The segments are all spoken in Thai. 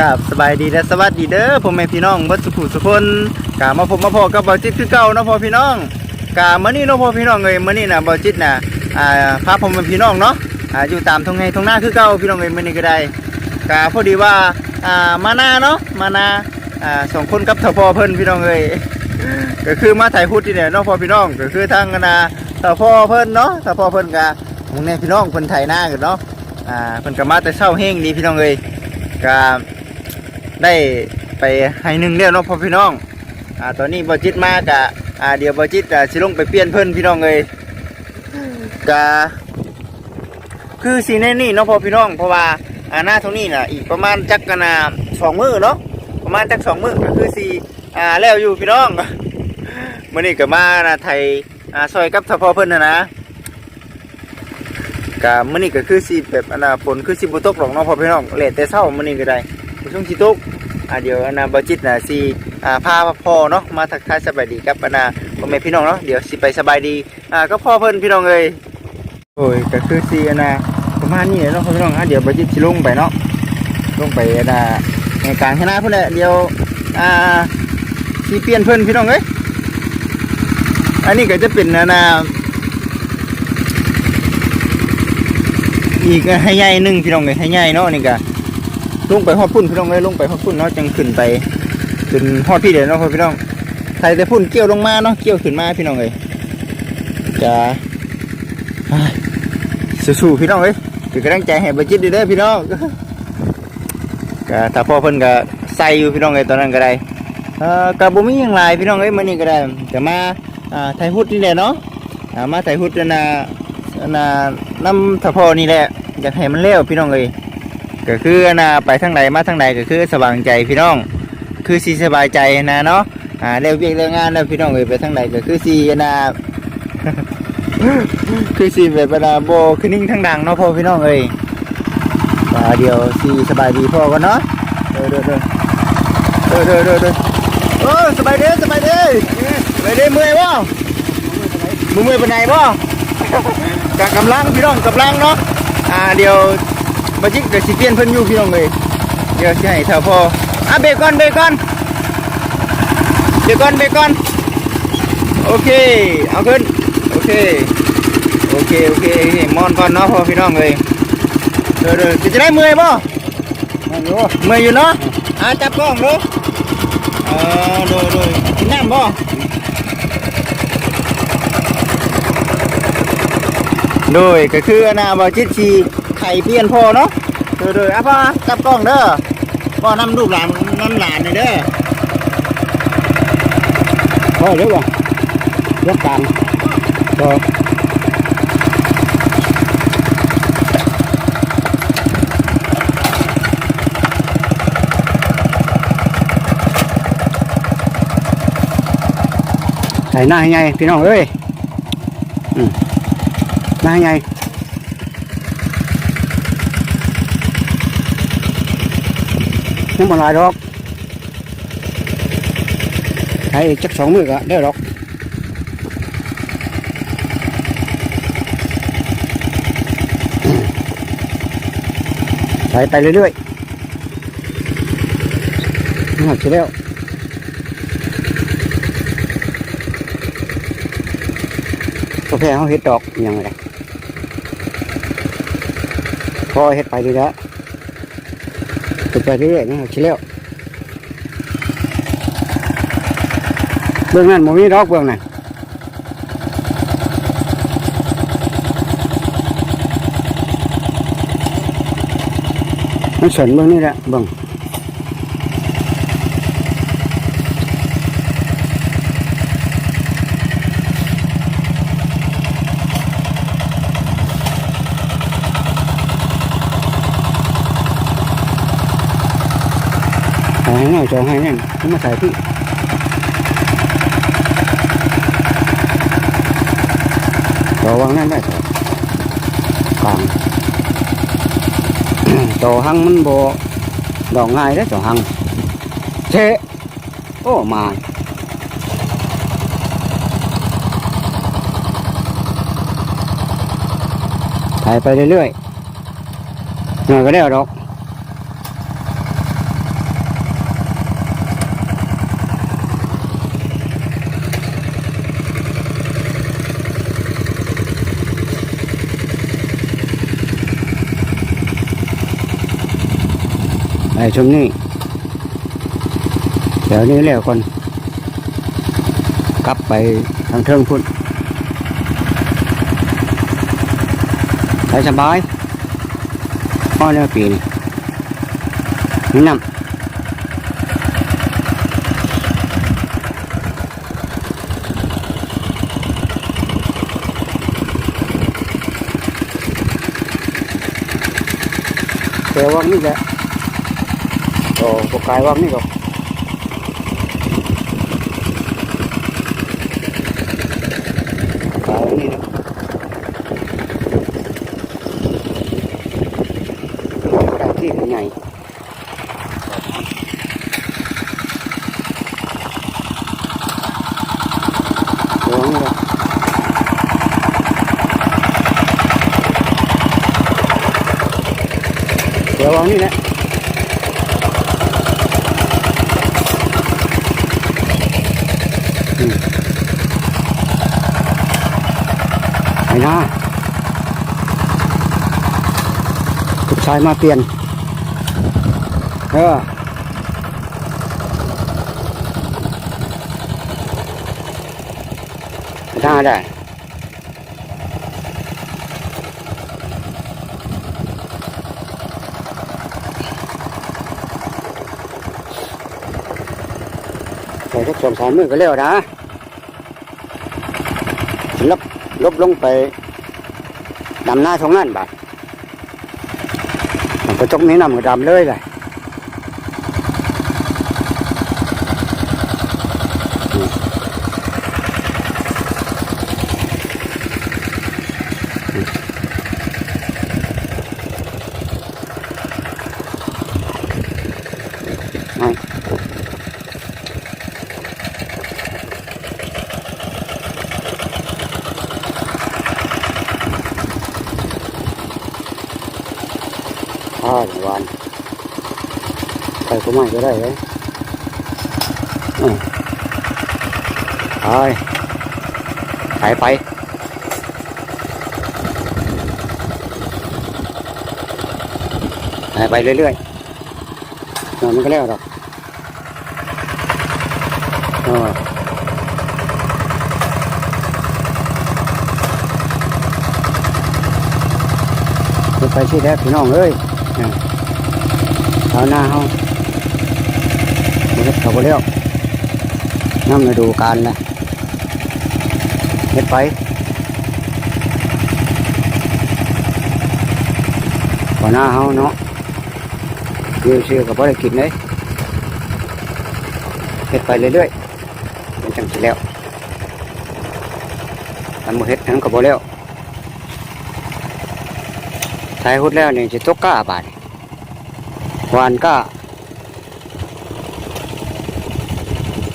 กับสบายดีและสวัสดีเด้อพ่อแม่พี่น้องเบัดสุขุสุคนกามาพบมาพอกับเบาจิตคือเก่าเนาะพ่อพี่น้องกามื้อนี้เนาะพ่อพี่น้องเอ้ยมื้อนี้นะเบาจิตนะอ่าพาพ่อแม่พี่น้องเนาะอ่าอยู่ตามทงไร่ทุ่งนาคือเก่าพี่น้องเอ้ยมื้อนี้ก็ได้กาพอดีว่าอ่ามานาเนาะมานาอ่าสองคนกับเฒ่าพ่อเพิ่นพี่น้องเอ้ยก็คือมาถ่ายพุทธที่เนี่ยเนาะพ่อพี่น้องก็คือทางคณะเฒ่าพ่อเพิ่นเนาะเฒ่าพ่อเพิ่นก็ของแน่พี่น้องเพิ่นไถนากันเนาะอ่าเพิ่นก็มาแต่เช้าเฮงดีพี่น้องเอ้ยก็ ได้ไปให้หนึ่งเดียวเนาะพ่อพี่น้องอ่าตอนนี้บอจิตมากะอ่าเดี๋ยวบอจิตอ่าสิลงไปเปลี่ยนเพิ่อนพี่น้องเลยกะคือสีแน่นี่เนาะพ่อพี่น้องเพราะว่าอ่าหน้าตรงนี้น่ะอีกประมาณจักกนาสองมือเนาะประมาณจักสองมือก็คือสีอ่าแล้วอยู่พี่น้องมื่อนี้ก็มานะไทยอ่าซอยกับทพอเพิ่นนะนะกะมื่อนี้ก็คือสีแบบอนาฝนคือสีบุตกหรอกเนาะพ่อพี่น้องเลทแต่เช้ามื่อนี้ก็ได้ ช่วงสิตุกอ่าเดี๋ยวอนาบจิตนะสิอ่าพาพ่อเนาะมาทักทายสบายดีกับอนาพ่อแม่พี่น้องเนาะเดี๋ยวสิไปสบายดีอ่าก็พ่อเพิ่นพี่น้องเอ้ยโอ้ยก็คือสิอนาประมาณนี้เนาะพี่น้องอะเดี๋ยวบจิตสิลงไปเนาะลงไปอนาในกลางข้หน้าพุ่นแหละเดี๋ยวอ่าสิเปลี่ยนเพิ่นพี่น้องเอ้ยอันนี้ก็จะเป็นอนาอีกให้ใหญ่หนึ่งพี่น้องเอ้ยให้ใหญ่เนาะนี่ก็ ลงไปฮอดพุ่นพี่น้องเลยลงไปฮอดพุ่นเนาะจังขึ้นไปขึ้นฮอดพี่เดี๋ยวเนาะพี่น้องใครแต่พุ่นเกี่ยวลงมาเนาะเกี่ยวขึ้นมาพี่น้องเลยจะสู้ๆพี่น้องเลยเป็นกำลังใจให้บัจิตเด้อพี่น้องก็ถ้าพ่อเพิ่นก็ใส่อยู่พี่น้องเลยตอนนั้นก็ได้กับบ่มีหยังหลายพี่น้องเอ้ยมื้อนี้ก็ได้แต่มาไทยพุทธนี่แหละเนาะมาไทยพุทธน่ะน่ะนำถ้าพ่อนี่แหละอยากให้มันแล้วพี่น้องเอ้ย ก็คือนะไปทางไหนมาทางไหนก็คือสบายใจพี่น้อง คือสีสบายใจนะเนาะอ่าเร็วเวียกเร็วงานแล้วพี่น้องเอ้ยไปทางไหนก็คือสีนะคือสีแบบเวลาโบคือนิ่งทางดังเนาะพ่อพี่น้องเอ้ยอ่าเดี๋ยวสีสบายดีพ่อกันเนาะเด้อเด้อเด้อเด้อเด้อเด้ออโอ้สบายดีสบายดีสบายดีเมื่อยบ่มือเมื่อยเป็นไงบ่กะกำลังพี่น้องกำลังเนาะอ่าเดี๋ยว มาจิกกับสิเปลี่ยนเพิ่นอยู่พี่น้องเลยเดี๋ยวสิให้เท่าพออะเบรกก่อนเบรกก่อนเบรกก่อนเบรกก่อนโอเคเอาขึ้นโอเคโอเคโอเคโอเคมอนก่อนเนาะพอพี่น้องเลยเดี๋ยวเดี๋ยวจะได้เมื่อยบ่เมื่อยอยู่เนาะอะจับกล้องดูเออดูดูกินน้ำบ่โดยก็คืออนนาบอจิตชีไข่เปลี่ยนพอเนาะโดยโดยอะพ่อจับกล้องเด้อพ่อนำลูกหลานนำหลานนี่เด้อ thôi đúng rồi rất càng rồi ใส่หน้าให้ไงพี่น้องเอ้ยหน้าให้ไง ยังมาลายดอกใช้จักสองมือก็ได้ดอกใส่ไปเรื่อยๆหักเสร็จแล้วกาแฟเขาเฮ็ดดอกอย่างไรพอเฮ็ดไปดีแล้ว ไปเรื่อยๆนะชิแล้วเบื้องนั้นมันมีดอกเบื้องนั้นมันสนเบื้องนี้แหละเบื้อง ถ่ายให้อยจองให้แน่นแล้วมาถ่ายพี่ต่อวางนั่นได้ต่อกลางต่อหังมันโบดอกง่ายได้ต่อหังเชะโอ้มาถ่ายไปเรื่อยๆหน่อยก็ได้ดอก ไปชมนี่เดี๋ยวนี้แล้วก่อนกลับไปทางเทิงพุ่นไปสบายพ่อเนี่ยปีนี่นี่นำแต่ว่านี่แหละ โอ้ปกายว่านี่รอกกายว่านี่นะกายที่เป็นไงเดี๋ยวนี่แหละเดี๋ยววางนี่แหละ ไอ้นาลูกชายมาเปลี่ยนเออไอ้าได้ใส่สักสองสามมือก็แล้วนะลบ ลบลงไปดำหน้าทงนั่นบาดมันก็จกนี้นำก็ดำเลยเลยอืมอืมไม่พ่อหวาน ใส่ก็ไม่ก็ได้เลยอืมไปไปไปไปไปเรื่อยๆนอนมันก็แล้วหรอกเออไปที่แรกพี่น้องเอ้ยเนี่ยเอาหน้าเฮา เฮ็ดเขาบ่แล้วน้ำฤดูกาลนะเฮ็ดไปพอหน้าเฮาเนาะเชื่อเชื่อกับบ่ได้กินเลยเฮ็ดไปเรื่อยๆมันจังสิแล้วทำบ่เฮ็ดทั้งก็บ่แล้วท้ายหุดแล้วนี่สิตกก้าบาดวานก้า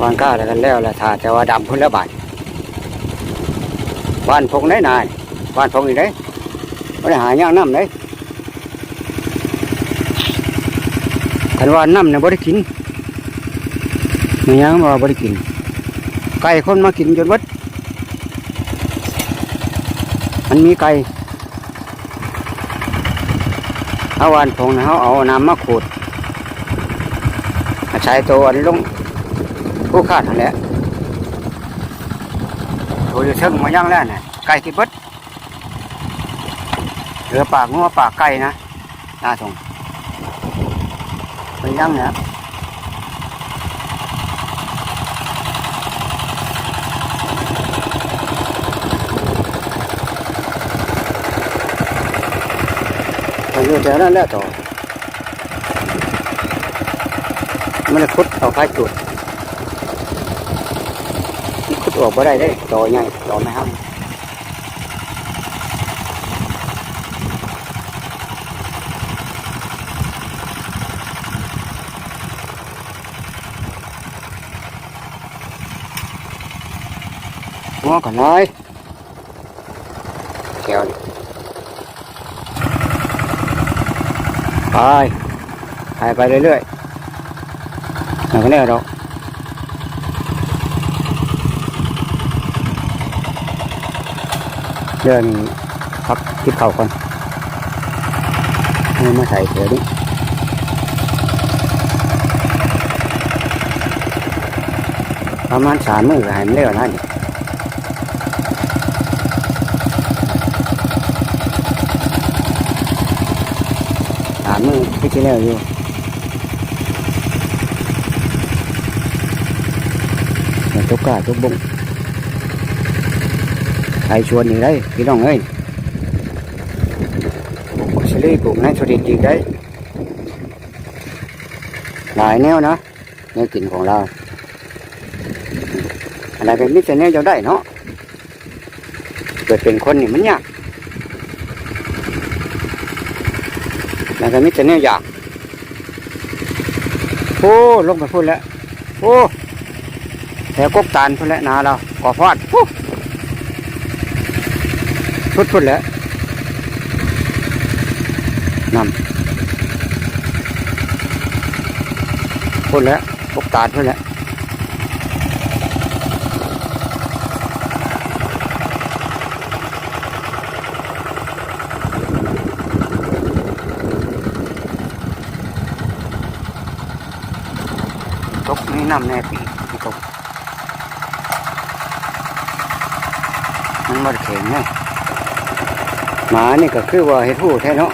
วานก้าแล้วกันแล้วละถ้าแต่ว่าดำพุ่นล้วบาดวานพงได้นายว่านพงอีกได้ไม่ได้หาย่างน้ำได้คันวานน้ำเนี่ยบ่ได้กินไม่ย่างมาบ่ได้กิน ไก่คนมากินจนวัดมันมีไก่เอาวานพงนะเขาเอาน้ำมาขูดใช้ตัวอันลง ผู้ขาดนั่นแหละโอ้ยเชิงมาย่างแล้วน่ะไก่กินเบดเหลือปากงัวปากไก่นะน่าสงไปย่างเนี่ยไปอยู่แต่นั้นแหละต่อมันเลยคุดเอาไข่จุดขุด ออกบ่ได้ได้ต่อใหญ่ต่อไม่ห้ามหัวก็น้อยแถวนี่ไปไปไปเรื่อยๆมันก็แน่ดอก เดินพักกินเข่าก่อนไม่มาใส่เสือนี่ประมาณสามมือหายเม่ได้หรอนะนี่สามมือที่ที่แล้วอยู่ทุกกาทุกบุ้ง ใครชวนอยู่ได้พี่น้องเอ้ยปลูกผักสลีปลูกนั่นสดินดีได้หลายแนวนะแนวกินของเราอะไรเป็นมิตรแนวจะได้เนาะเกิดเป็นคนนี่มันยากแล้วก็มิตรแนวอยากโอ้ลงไปพูดแล้วโอ้แถวกบตาลพุ่นแหละนาเราก่อฟอดปุ๊บ พุดพุ่นแล้วนำพุ่นแล้วกตาลพุ่นแล้วตกนี่น้ำแน่ปีที่ตกมันมันแข็งไง หมานี่ก็คือว่าเห็ดหูแท้เนาะ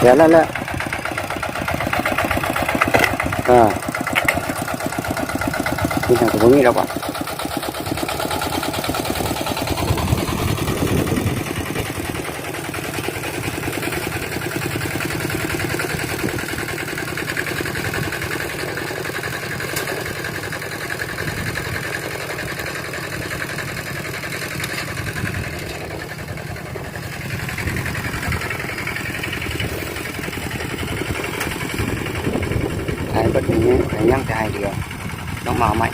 เดี๋ยวแล้วแหละอ่าที่ทางตรงนี้แล้วป่ะถ่ายก็ ตรงนี้ถ่ายยังถ่ายเดียวต้องมาเอาไหม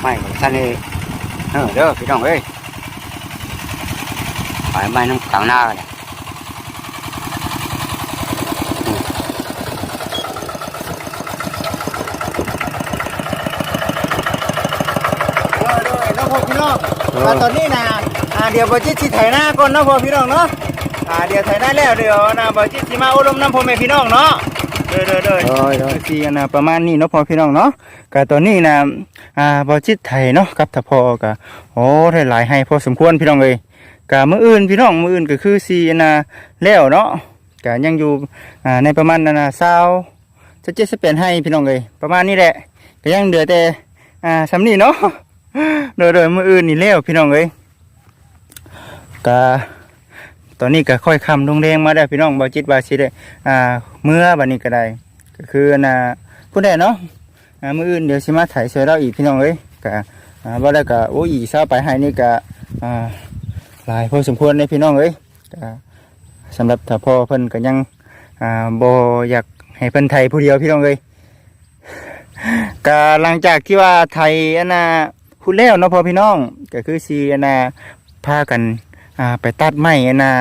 ไม่ท่านนี่เออเด้อพี่น้องเอ้ยไปไม้น้ำกลางหน้าเลยเออเด้อน้องพ่อพี่น้องอ่าตอนนี้นะอ่าเดี๋ยวบ่จิตสิไถหน้าก่อนเนาะพ่อพี่น้องเนาะ อ่าเดี๋ยวไถหน้าแล้วเดี๋ยวนะบ่จิตสิมาอบรมน้ำพ่อแม่พี่น้องเนาะเด้อเด้อเด้อโดยโดยสีนะประมาณนี้เนาะพ่อพี่น้องเนาะก็ตอนนี้นะอ่าบ่จิตไถเนาะกับถ้าพ่อก็โอ้ได้หลายให้พอสมควรพี่น้องเอ้ยก็มื้ออื่นพี่น้องมื้ออื่นก็คือสีนะแล้วเนาะก็ยังอยู่อ่าในประมาณนั้นนะ20จะ70เป็นให้พี่น้องเอ้ยประมาณนี้แหละก็ยังเหลือแต่อ่าสำนี้เนาะโดยโดยมื้ออื่นนี่แล้วพี่น้องเอ้ยก็ ตอนนี้ก็ค่อยคำลงแรงมาได้พี่น้องบ่จิตว่าสิได้อ่าเมื่อบัดนี้ก็ได้ก็คือนะผู้ใดเนาะอ่ามืออื่นเดี๋ยวสิมาถ่ายสือเราอีกพี่น้องเอ้ยก็อ่าบ่ได้ก็โอ้ยอีกซาไปให้นี่ก็อ่าหลายพอสมควรเลยพี่น้องเอ้ยก็สำหรับถ้าพ่อเพิ่นก็ยังอ่าบ่อยากให้เพิ่นไทยผู้เดียวพี่น้องเอ้ยก็หลังจากที่ว่าไทยอันน่ะพูดแล้วเนาะพอพี่น้องก็คือสิอันน่ะพากัน อ่า ไปตัดไม้นน่ะ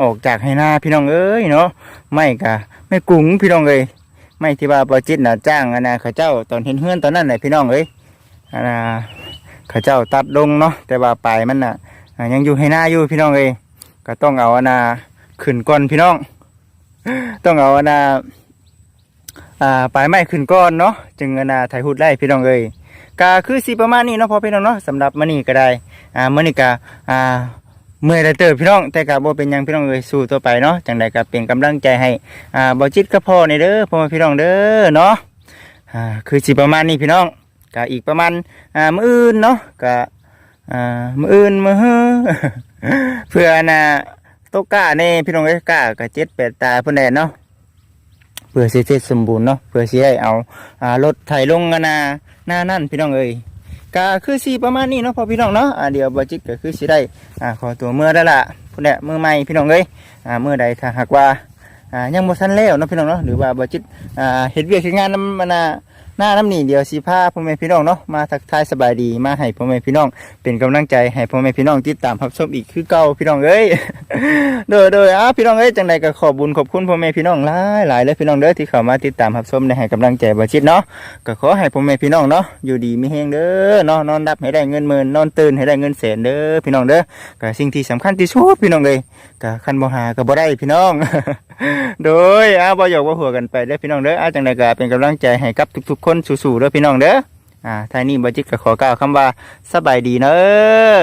ออกจากให้หน้าพี่น้องเอ้ยเนาะไม้ก็ไม่กรุงพี่น้องเอ้ยไม่ที่ว่าบอจิตนะจ้างนะเขาเจ้าตอนเห็นเฮือนตอนนั้นแหละพี่น้องเอ้ยนะเขาเจ้าตัดลงเนาะแต่ว่าปลายมันน่ะอ่ายังอยู่ให้หน้าอยู่พี่น้องเอ้ยก็ต้องเอาอนนะขึ้นก่อนพี่น้อง ต้องเอาอนนะอ่าปลายไม้ขึ้นก่อนเนาะจึงอนนะถ่ายหุดได้พี่น้องเอ้ยก็คือสีประมาณนี้เนาะพอพี่น้องเนาะสำหรับมื้อนี้ก็ได้อ่ามื้อนี้ก็อ่า เมื่อได้เติบพี่น้องแต่ก็บ่เป็นยังพี่น้องเอ้ยสู้ต่อไปเนาะจังใดก็เป็นกำลังใจให้อ่าบอจิตกับพ่อในเด้อพ่อพี่น้องเด้อเนาะอ่าคือสิประมาณนี้พี่น้องก็อีกประมาณอ่ามื้ออื่นเนาะก็อ่ามื้ออื่นมื้อฮือเพื่อน่ะตกกะแน่พี่น้องเอ้ยกะก็เจ็ดแปดตาเพิ่นแน่เนาะเพื่อสิเสร็จสมบูรณ์เนาะเพื่อสิให้เอาอ่ารถไถลงกันนาหน้านั่นพี่น้องเอ้ย ก็คือสีประมาณนี้เนาะพอพี่น้องเนาะอ่าเดี๋ยวบอจิกก็คือสีได้อ่าขอตัวเมื่อแล้วล่ะพุ่นแหละมือไม่พี่น้องเลยอ่าเมื่อใดถ้าหากว่าอ่ายังบ่ทันแล้วเนาะพี่น้องเนาะหรือว่าบอจิตอ่าเห็ดเวียกเฮ็ดงานนำมันอ่า หน้าน้ำหนีเดียวสิพาพ่อแม่พี่น้องเนาะมาทักทายสบายดีมาให้พ่อแม่พี่น้อง เป็นกำลังใจให้พ่อแม่พี่น้องติดตามรับชมอีกคือเก่าพี่น้องเอ้ยเด้อเด้ออะพี่น้องเอ้ยจังใดก็ขอบุญขอบคุณพ่อแม่พี่น้องหลายหลายเลยพี่น้องเด้อที่เข้ามาติดตามรับชมและให้กำลังใจบ่จิตเนาะก็ขอให้พ่อแม่พี่น้องเนาะอยู่ดีมีแฮงเด้อเนาะนอนรับให้ได้เงินหมื่นนอนตื่นให้ได้เงินแสนเด้อพี่น้องเด้อก็สิ่งที่สำคัญที่สุดพี่น้องเอ้ยก็คันบ่หาก็บ่ได้พี่น้อง โดยอ้าบ่หยอกบ่หัวกันไปเด้อพี่น้องเด้ออาจังไดก็เป็นกำลังใจให้กับทุกๆคนสู้ๆเด้อพี่น้องเด้ออ่าท้ายนี้บ่จิตก็ขอกล่าวคำว่าสบายดีเด้อ